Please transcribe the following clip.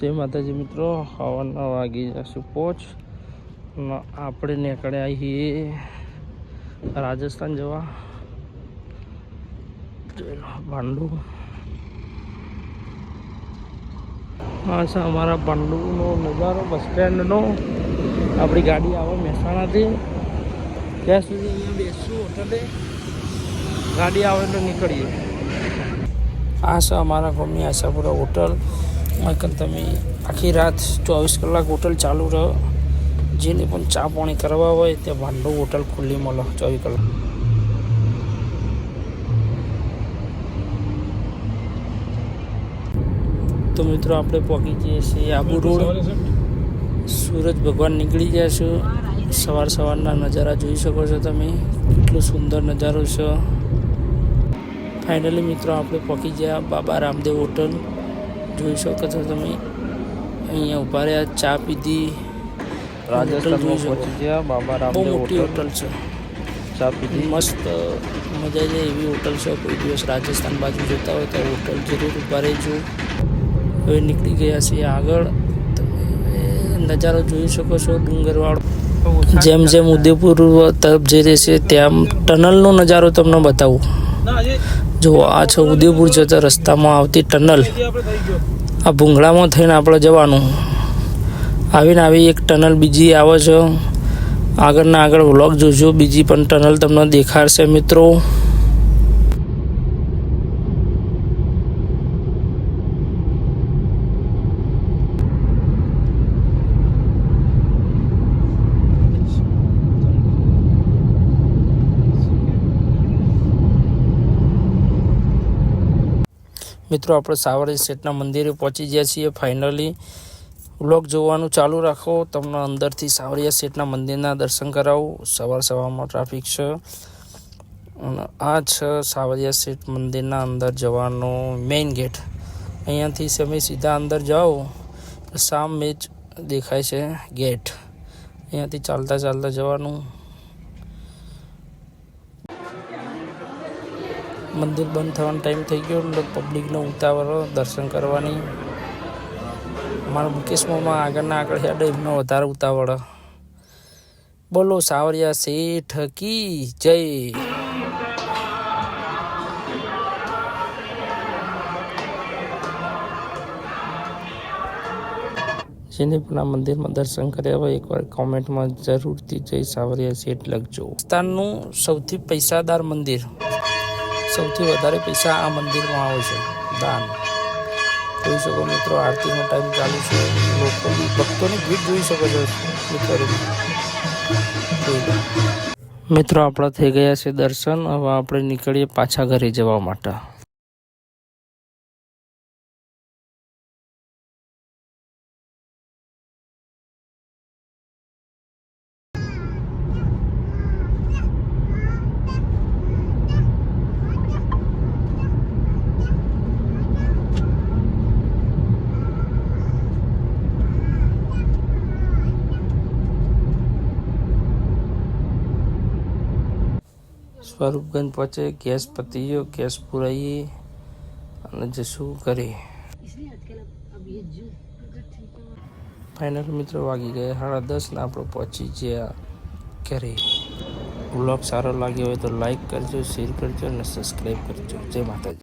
જય માતાજી મિત્રો હવાના વાગી જશું પોચ. આપણે નીકળ્યા છીએ રાજસ્થાન જવા. ભાંડુ. હા છે અમારા ભાંડુનો નજારો, બસ સ્ટેન્ડનો. આપણી ગાડી આવે મહેસાણાથી. ત્યાં સુધી અહીંયા બેસશું હોટલે. ગાડી આવે તો નીકળીએ. આ છે અમારા ગામની આશાપુરા હોટલ. મકન તમે આખી રાત ચોવીસ કલાક હોટલ ચાલુ રહો. જેને પણ ચા પાણી કરવા હોય ત્યાં ભાંડો હોટલ ખુલ્લી મળો ચોવીસ કલાક. તો મિત્રો આપણે પહોંચી જઈએ છીએ આબુ રોડ. સૂરજ ભગવાન નીકળી ગયા છે. સવાર સવારના નજારા જોઈ શકો છો તમે. કેટલો સુંદર નજારો છે. ફાઇનલી મિત્રો આપણે પહોંચી ગયા બાબા રામદેવ હોટલ. જોઈ શકો છો તમે. અહીંયા ઊભા રહ્યા ચા પીધી. રાજસ્થાનમાં બહુ મોટી હોટલ. છે. ચા પીધી. મસ્ત મજા જાય એવી હોટલ છે. કોઈ દિવસ રાજસ્થાન બાજુ જતા હોય તો હોટલ જરૂર ઊભા રહેજો. હવે નીકળી ગયા છીએ આગળ. તમે નજારો જોઈ શકો છો ડુંગરવાળો. જેમ જેમ ઉદયપુર તરફ જઈ રહેશે ત્યાં ટનલનો નજારો તમને બતાવું. જો આ છે ઉદયપુર જતા રસ્તામાં આવતી ટનલ. આ ભૂંગળામાં થઈને આપણે જવાનું. આવીને આવી એક ટનલ બીજી આવે છે. આગળના આગળ વ્લોગ જોજો. બીજી પણ ટનલ તમને દેખાડશે મિત્રો. મિત્રો, આપણે સાવરજી શેઠના મંદિરે પહોંચી ગયા છીએ. ફાઇનલી વ્લોગ જોવાનું ચાલુ રાખો. તમને અંદરથી સાવરિયા શેઠના મંદિરના દર્શન કરાવું. સવાર સવારમાં ટ્રાફિક છે. અને આ છે સાવરિયા શેઠ મંદિરના અંદર જવાનો મેઇન ગેટ અહીંયાથી તમે સીધા અંદર જાઓ. સામ જ દેખાય છે ગેટ અહીંયાથી ચાલતા ચાલતા જવાનું. મંદિર બંધ થવાનો ટાઈમ થઈ ગયો પબ્લિકનો ઉતાવળ, દર્શન કરવાની. મારા મુકેશ આગળના આગળ હેડ એમનો વધારે ઉતાવળ. બોલો, સાવરિયા શેઠ કી જય? જેને પણ આ મંદિરમાં દર્શન કર્યા હોય, એકવાર કોમેન્ટમાં જરૂરથી જય સાવરિયા શેઠ લખજો. સ્થાનનું સૌથી પૈસાદાર મંદિર. સૌથી વધારે પૈસા આ મંદિરમાં આવે છે. દાન. જોઈ શકો મિત્રો, આરતીનો ટાઈમ ચાલુ છે. લોકો ભક્તોની ભીડ જોઈ શકો છો. મિત્રો. મિત્રો, આપણા થઈ ગયા છે દર્શન. હવે આપણે નીકળીએ પાછા ઘરે જવા માટે. સ્વરૂપગંજ પહોંચે, ગેસ પતી ગયો ગેસ પુરાઈએ અને જે શું ઘરે. ફાઇનલ મિત્રો વાગી ગયા સાડા દસને આપણે પહોંચી ગયા ઘરે. બ્લોગ સારો લાગ્યો હોય તો લાઈક કરજો શેર કરજો અને સબસ્ક્રાઈબ કરજો. જય માતાજી.